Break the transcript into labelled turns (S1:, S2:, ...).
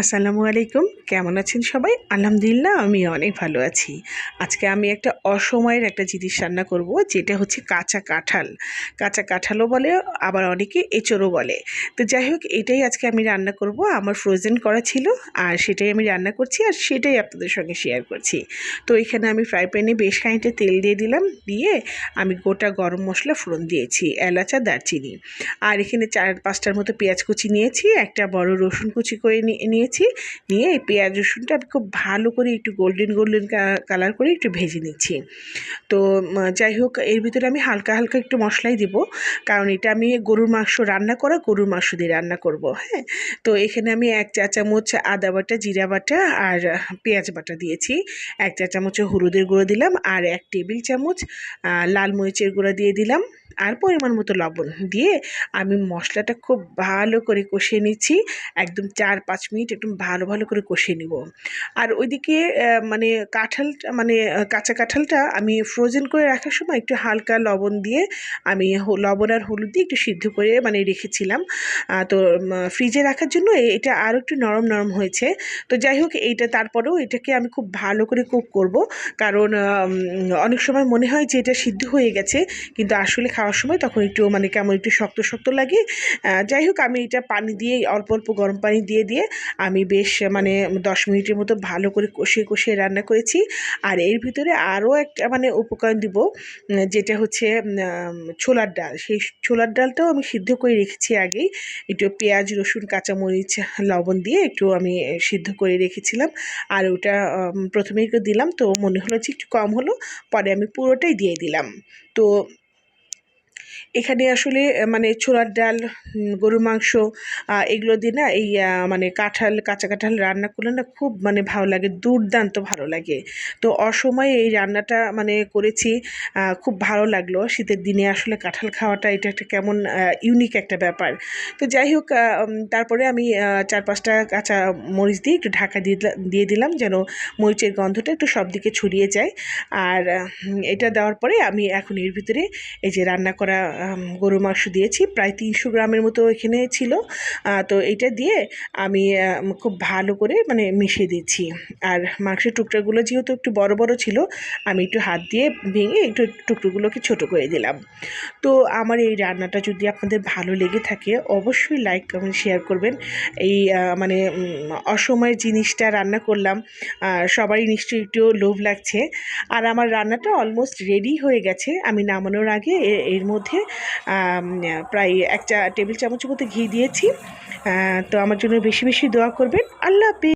S1: আসসালামু আলাইকুম। কেমন আছেন সবাই? আলহামদুলিল্লাহ আমি অনেক ভালো আছি। আজকে আমি একটা অসময়ের একটা জিনিস রান্না করব, যেটা হচ্ছে কাঁচা কাঁঠাল। কাঁচা কাঁঠালও বলে, আবার অনেকে এঁচড়ও বলে। তো যাই হোক, এটাই আজকে আমি রান্না করব। আমার ফ্রোজেন করা ছিল, আর সেটাই আমি রান্না করছি, আর সেটাই আপনাদের সঙ্গে শেয়ার করছি। তো এখানে আমি ফ্রাই প্যানে বেশ খানিকটা তেল দিয়ে দিলাম, দিয়ে আমি গোটা গরম মশলা ফোড়ন দিয়েছি, এলাচ দারচিনি। আর এখানে চার পাঁচটার মতো পেঁয়াজ কুচি নিয়েছি, একটা বড় রসুন কুচি করে নিয়ে নিয়েছি নিয়ে এই পেঁয়াজ, রসুনটা আমি খুব ভালো করে একটু গোল্ডেন গোল্ডেন কালার করে একটু ভেজে নিচ্ছি। তো যাই হোক, এর ভিতরে আমি হালকা হালকা একটু মশলাই দিব। কারণ এটা আমি গরুর মাংস রান্না করা, গরুর মাংস দিয়ে রান্না করব হ্যাঁ। তো এখানে আমি এক চা চামচ আদা বাটা, জিরা বাটা আর পেঁয়াজ বাটা দিয়েছি। এক চা চামচ হলুদের গুঁড়ো দিলাম আর এক টেবিল চামচ লাল মরিচের গুঁড়ো দিয়ে দিলাম। আর পরিমাণ মতো লবণ দিয়ে আমি মশলাটা খুব ভালো করে কষিয়ে নিচ্ছি। একদম চার পাঁচ মিনিট একদম ভালো ভালো করে কষিয়ে নিব। আর ওইদিকে মানে কাঁঠালটা মানে কাঁচা কাঁঠালটা আমি ফ্রোজেন করে রাখার সময় একটু হালকা লবণ দিয়ে আমি লবণ আর হলুদ দিয়ে একটু সিদ্ধ করে মানে রেখেছিলাম। তো ফ্রিজে রাখার জন্য এটা আরও একটু নরম নরম হয়েছে। তো যাই হোক, এইটা তারপরেও এটাকে আমি খুব ভালো করে কুক করব। কারণ অনেক সময় মনে হয় যে এটা সিদ্ধ হয়ে গেছে, কিন্তু আসলে খাওয়ার সময় তখন একটু মানে কেমন একটু শক্ত শক্ত লাগে যাই হোক আমি এটা পানি দিয়ে অল্প অল্প গরম পানি দিয়ে দিয়ে আমি বেশ মানে দশ মিনিটের মতো ভালো করে কষিয়ে কষিয়ে রান্না করেছি। আর এর ভিতরে আরও একটা মানে উপকরণ দিব যেটা হচ্ছে ছোলার ডাল। সেই ছোলার ডালটাও আমি সিদ্ধ করে রেখেছি আগেই। একটু পেঁয়াজ, রসুন, কাঁচামরিচ, লবণ দিয়ে একটু আমি সিদ্ধ করে রেখেছিলাম। আর ওটা প্রথমেই দিলাম, তো মনে হলো যে একটু কম হলো, পরে আমি পুরোটাই দিয়ে দিলাম। তো এখানে আসলে মানে ছোলার ডাল গরুর মাংস এগুলো দিয়ে না এই মানে কাঁঠাল, কাঁচা কাঁঠাল রান্না করলে না খুব মানে ভালো লাগে, দুর্দান্ত ভালো লাগে। তো অসময়ে এই রান্নাটা মানে করেছি খুব ভালো লাগল। শীতের দিনে আসলে কাঁঠাল খাওয়াটা এটা একটা কেমন ইউনিক একটা ব্যাপার। তো যাই হোক তারপরে আমি চার পাঁচটা কাঁচা মরিচ দিয়ে একটু ঢাকা দিয়ে দিয়ে দিলাম যেন মরিচের গন্ধটা একটু সব দিকে ছড়িয়ে যায়। আর এটা দেওয়ার পরে আমি এখন এর ভিতরে এই যে রান্না করা গরু মাংস দিয়েছি, প্রায় তিনশো গ্রামের মতো এখানে ছিল। তো এটা দিয়ে আমি খুব ভালো করে মানে মিশিয়ে দিচ্ছি আর মাংসের টুকরাগুলো যেহেতু একটু বড় বড় ছিল, আমি একটু হাত দিয়ে ভেঙে একটু টুকরোগুলোকে ছোট করে দিলাম। তো আমার এই রান্নাটা যদি আপনাদের ভালো লেগে থাকে, অবশ্যই লাইক, কমেন্ট, শেয়ার করবেন। এই মানে অসময়ের জিনিসটা রান্না করলাম সবারই নিশ্চয়ই একটু লোভ লাগছে। আর আমার রান্নাটা অলমোস্ট রেডি হয়ে গেছে। আমি নামানোর আগে এর মধ্যে প্রায় একটা টেবিল চামচের মতো ঘি দিয়েছি। তো আমার জন্য বেশি বেশি দোয়া করবেন। আল্লাহ হাফিজ।